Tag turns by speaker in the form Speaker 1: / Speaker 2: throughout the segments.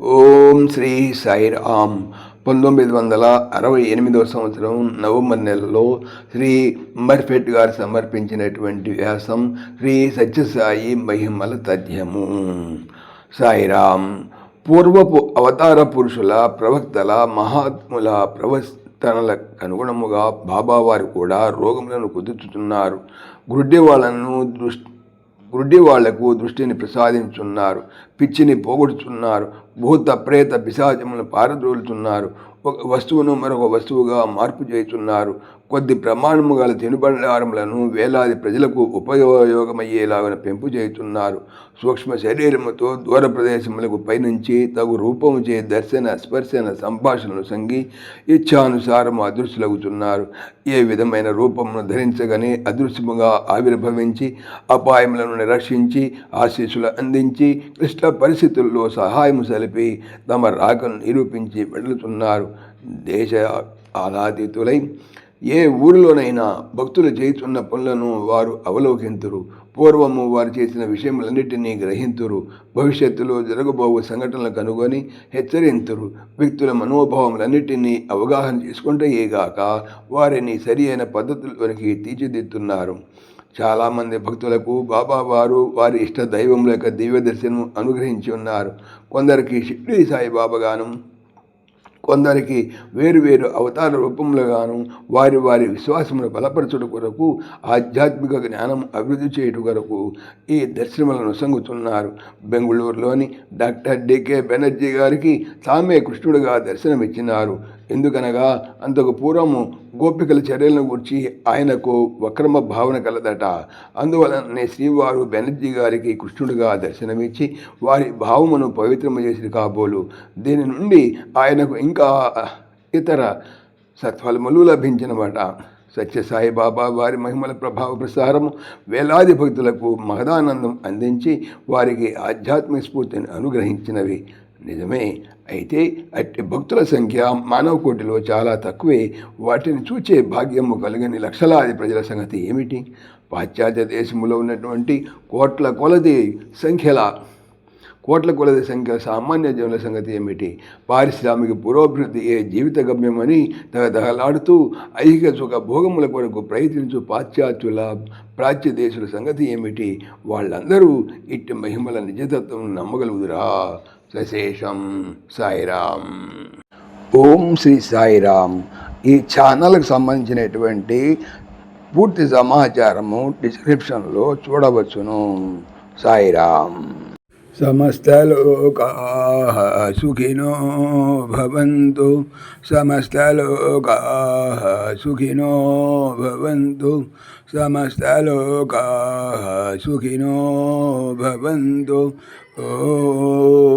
Speaker 1: ఓం శ్రీ సాయిరామ్. పంతొమ్మిది వందల అరవై ఎనిమిదవ సంవత్సరం నవంబర్ నెలలో శ్రీ మర్ఫెట్ గారు సమర్పించినటువంటి వ్యాసం శ్రీ సత్యసాయి మహిమల తథ్యము. సాయిరామ్ పూర్వపు అవతార పురుషుల ప్రవక్తల మహాత్ముల ప్రవర్తనలకు అనుగుణముగా బాబావారు కూడా రోగములను కుదుర్చుతున్నారు. గుడ్డి వాళ్ళను దృష్టి గుడ్డి వాళ్ళకు దృష్టిని ప్రసాదించున్నారు. పిచ్చిని పోగొడుతున్నారు భూత ప్రేత పిశాచములను పారద్రోలుతున్నారు ఒక వస్తువును మరొక వస్తువుగా మార్పు చేస్తున్నారు. కొద్ది ప్రమాణము గల తినుబండారములను వేలాది ప్రజలకు ఉపయోగమయ్యేలాగా పెంపు చేస్తున్నారు. సూక్ష్మ శరీరముతో దూర ప్రదేశములకు పైనుంచి తగు రూపము చే దర్శన స్పర్శన సంభాషణలు సంగి ఇచ్ఛానుసారము అదృశ్యులగుతున్నారు. ఏ విధమైన రూపమును ధరించగానే అదృశ్యముగా ఆవిర్భవించి అపాయములను నిరక్షించి ఆశీస్సులు అందించి క్లిష్ట పరిస్థితుల్లో సహాయము కలిపి తమ రాకను నిరూపించి వెడుతున్నారు దేశ ఆలాదితులై ఏ ఊరిలోనైనా భక్తులు చేస్తున్న పనులను వారు అవలోకింతురు. పూర్వము వారు చేసిన విషయములన్నిటినీ గ్రహింతురు. భవిష్యత్తులో జరగబోవు సంఘటనలు కనుగొని హెచ్చరింతురు. వ్యక్తుల మనోభావములన్నిటినీ అవగాహన చేసుకుంటేగాక వారిని సరి అయిన పద్ధతుల్లోనికి తీర్చిదిద్దుతున్నారు. చాలామంది భక్తులకు బాబా వారు వారి ఇష్ట దైవముల యొక్క దివ్య దర్శనం అనుగ్రహించి ఉన్నారు. కొందరికి షిర్డీ సాయిబాబాగాను కొందరికి వేరు వేరు అవతార రూపములుగాను వారి వారి విశ్వాసమును బలపరచుట కొరకు ఆధ్యాత్మిక జ్ఞానం అభివృద్ధి చేయుట కొరకు ఈ దర్శనములను సంగుతున్నారు. బెంగళూరులోని డాక్టర్ డికే బెనర్జీ గారికి తామే కృష్ణుడిగా దర్శనమిచ్చినారు. ఎందుకనగా అంతకు పూర్వము గోపికల చర్యలను గురించి ఆయనకు వక్రమ భావన కలదట. అందువలననే శ్రీవారు బెనర్జీ గారికి కృష్ణుడిగా దర్శనమిచ్చి వారి భావమును పవిత్రము చేసి కాబోలు. దీని నుండి ఆయనకు ఇంకా ఇతర సత్ఫలములు లభించినమాట సత్యసాయి బాబా వారి మహిమల ప్రభావ ప్రసారము వేలాది భక్తులకు మహదానందం అందించి వారికి ఆధ్యాత్మిక స్ఫూర్తిని అనుగ్రహించినవి. నిజమే. అయితే అట్టి భక్తుల సంఖ్య మానవ కోటిలో చాలా తక్కువే. వాటిని చూచే భాగ్యము కలిగని లక్షలాది ప్రజల సంగతి ఏమిటి? పాశ్చాత్య దేశంలో ఉన్నటువంటి కోట్ల కొలది సంఖ్యల కోట్ల కొలది సంఖ్య సామాన్య జనుల సంగతి ఏమిటి? పారిశ్రామిక పురోభివృద్ధి ఏ జీవిత గమ్యమని తగదగలాడుతూ ఐహిక సుఖ భోగముల కొరకు ప్రయత్నించు పాశ్చాత్యుల ప్రాచ్య దేశుల సంగతి ఏమిటి? వాళ్ళందరూ ఇట్టి మహిమల నిజతత్వం నమ్మగలుగుదురా? సశేషం సాయిరామ్. ఓం శ్రీ సాయిరామ్. ఈ ఛానల్కి సంబంధించినటువంటి పూర్తి సమాచారము డిస్క్రిప్షన్లో చూడవచ్చును. సాయిరామ్. సమస్తలోకా సుఖినో భవంతు. సమస్తలోకా సుఖినో భవంతు. సమస్తలోకా సుఖినో భవంతు. ఓ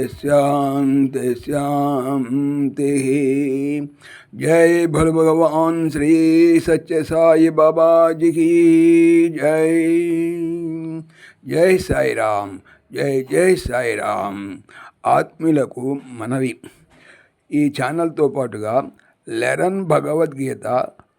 Speaker 1: శాంతి శాంతి శాంతి जय भोल भगवान श्री सच्चे साई बाबा जी की जय జై సాయిరామ్ జై జై సాయిరామ్ ఆత్మీయులకు మనవి ఈ ఛానల్తో పాటుగా లెరన్ భగవద్గీత